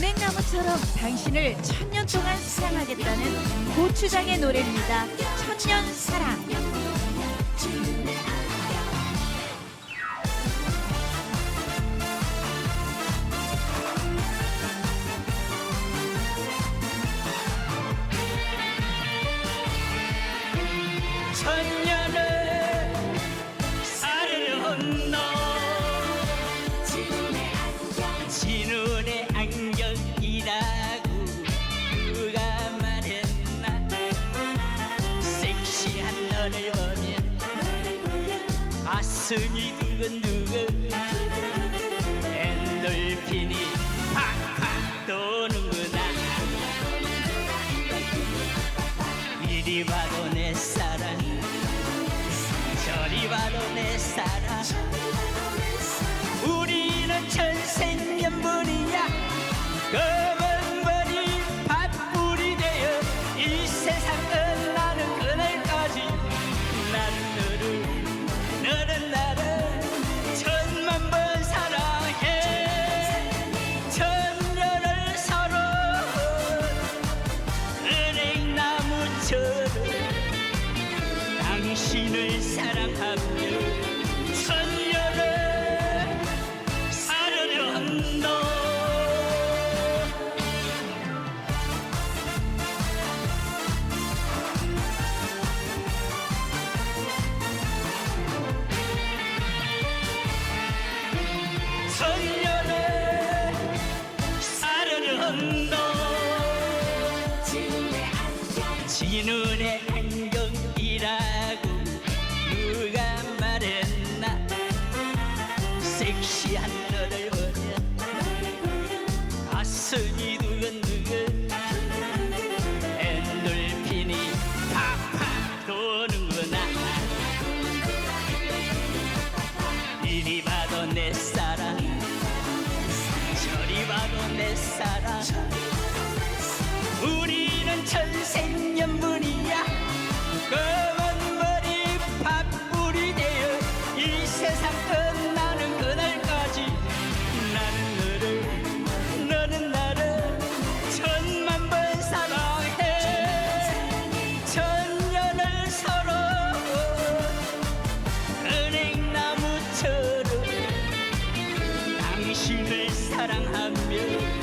은행나무처럼 당신을 천년 동안 사랑하겠다는 고추장의 노래입니다. 천년 사랑. 너를 보면 가슴이 두근두근. 엔돌핀이 팍팍 도는구나. 이리 봐도 내 사랑. 저리 봐도 내 사랑 천년을 살으려 한다. 진운의 안경이라고 누가 말했나? 섹시한 너를 보면 가슴이 두근두근 엔돌핀이 팍팍 도는구나. 이리 봐도 내사 랑 사랑하며